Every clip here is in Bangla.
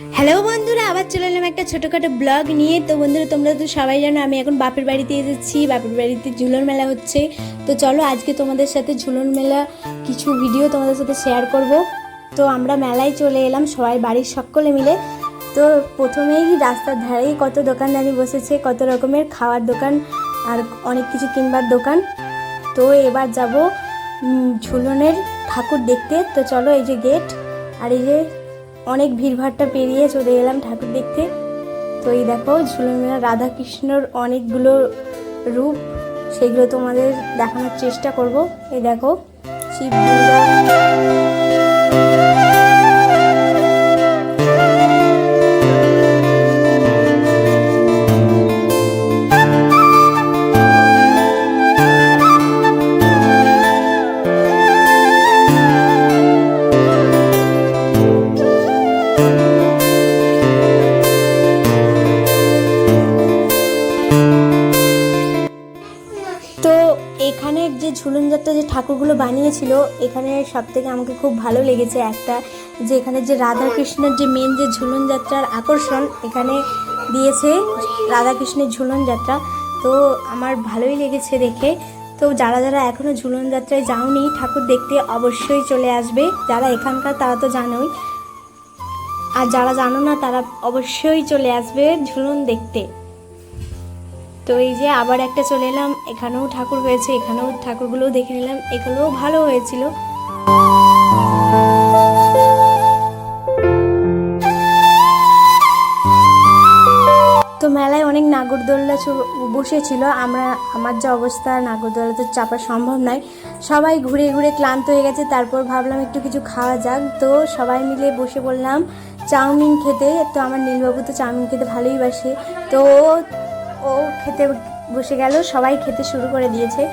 হ্যালো বন্ধুরা, আবার চলে এলাম একটা ছোটোখাটো ব্লগ নিয়ে। তো বন্ধুরা, তোমরা তো সবাই জানো, আমি এখন বাপের বাড়িতে এসেছি। বাপের বাড়িতে ঝুলন মেলা হচ্ছে। তো চলো, আজকে তোমাদের সাথে ঝুলন মেলা কিছু ভিডিও তোমাদের সাথে শেয়ার করব। তো আমরা মেলায় চলে এলাম, সবাই বাড়ির সকলে মিলে। তো প্রথমেই রাস্তার ধারেই কত দোকানদারি বসেছে, কত রকমের খাওয়ার দোকান আর অনেক কিছু কিনবার দোকান। তো এবার যাব ঝুলনের ঠাকুর দেখতে। তো চলো, এই যে গেট আর এই যে অনেক ভিড়ভাড়টা পেরিয়ে চলে এলাম ঠাকুর দেখতে। তো এই দেখো, ঝুলমেলা রাধা রাধাকৃষ্ণর অনেকগুলো রূপ, সেগুলো তোমাদের দেখানোর চেষ্টা করব। এই দেখো শিব তো এখানে যে ঝুলন যাত্রা যে ঠাকুরগুলো বানিয়েছিল, এখানে সব থেকে আমাকে খুব ভালো লেগেছে একটা, যে এখানে যে রাধাকৃষ্ণের যে মেন যে ঝুলন যাত্রার আকর্ষণ, এখানে দিয়েছে রাধাকৃষ্ণের ঝুলন যাত্রা। তো আমার ভালোই লেগেছে দেখে। তো যারা যারা এখনও ঝুলন যাত্রায় যাওনি, ঠাকুর দেখতে অবশ্যই চলে আসবে। যারা এখানকার, তারা তো জানোই। আর যারা জানো না, তারা অবশ্যই চলে আসবে ঝুলন দেখতে। তো এই যে আবার একটা চলে এলাম, এখানেও ঠাকুর হয়েছে, এখানেও ঠাকুরগুলোও দেখে নিলাম এগুলোও ভালো হয়েছিল। তো মেলায় অনেক নাগরদোল্লা বসেছিল, আমরা, আমার যে অবস্থা, নাগরদোল্লা তো চাপা সম্ভব নয়। সবাই ঘুরে ঘুরে ক্লান্ত হয়ে গেছে, তারপর ভাবলাম একটু কিছু খাওয়া যাক। তো সবাই মিলে বসে বললাম, চাউমিন খেতে। তো আমার নীলবাবু তো চাউমিন খেতে ভালোই বাসে। তো ও- খেতে বসে গেল, সবাই খেতে শুরু করে দিয়েছে।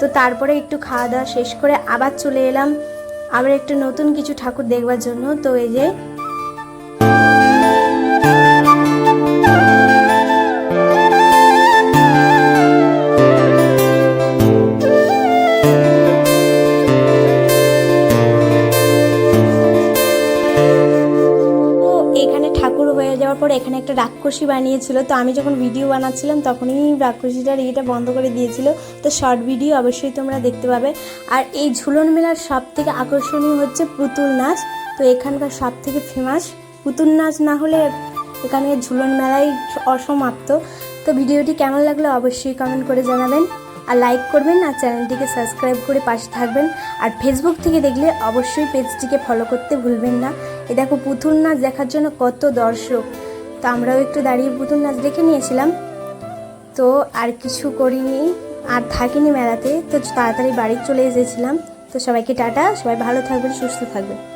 তো তারপরে একটু খাওয়া দাওয়া শেষ করে আবার চলে এলাম। আবার একটু নতুন কিছু ঠাকুর দেখবার জন্য। তো এই যে ঠাকুর হয়ে যাওয়ার পর এখানে একটা রাক্ষসী বানিয়েছিল। তো আমি যখন ভিডিও বানাচ্ছিলাম, তখনই রাক্ষসীটার ইয়েটা বন্ধ করে দিয়েছিল। তো শর্ট ভিডিও অবশ্যই তোমরা দেখতে পাবে। আর এই ঝুলন মেলার সব থেকে আকর্ষণীয় হচ্ছে পুতুল নাচ। তো এখানকার সব থেকে ফেমাস পুতুল নাচ না হলে এখানে ঝুলন মেলাই অসমাপ্ত। তো ভিডিওটি কেমন লাগল অবশ্যই কমেন্ট করে জানাবেন। আর লাইক করবেন আর চ্যানেলটিকে সাবস্ক্রাইব করে পাশে থাকবেন। আর ফেসবুক থেকে দেখলে অবশ্যই পেজটিকে ফলো করতে ভুলবেন না। এ দেখো পুতুল নাচ দেখার জন্য কত দর্শক। তো আমরাও একটু দাঁড়িয়ে পুতুল নাচ দেখে নিয়েছিলাম। তো আর কিছু করিনি, আর থাকিনি মেলাতে। তো তাড়াতাড়ি বাড়ি চলে এসেছিলাম। তো সবাইকে টাটা, সবাই ভালো থাকবেন, সুস্থ থাকবেন।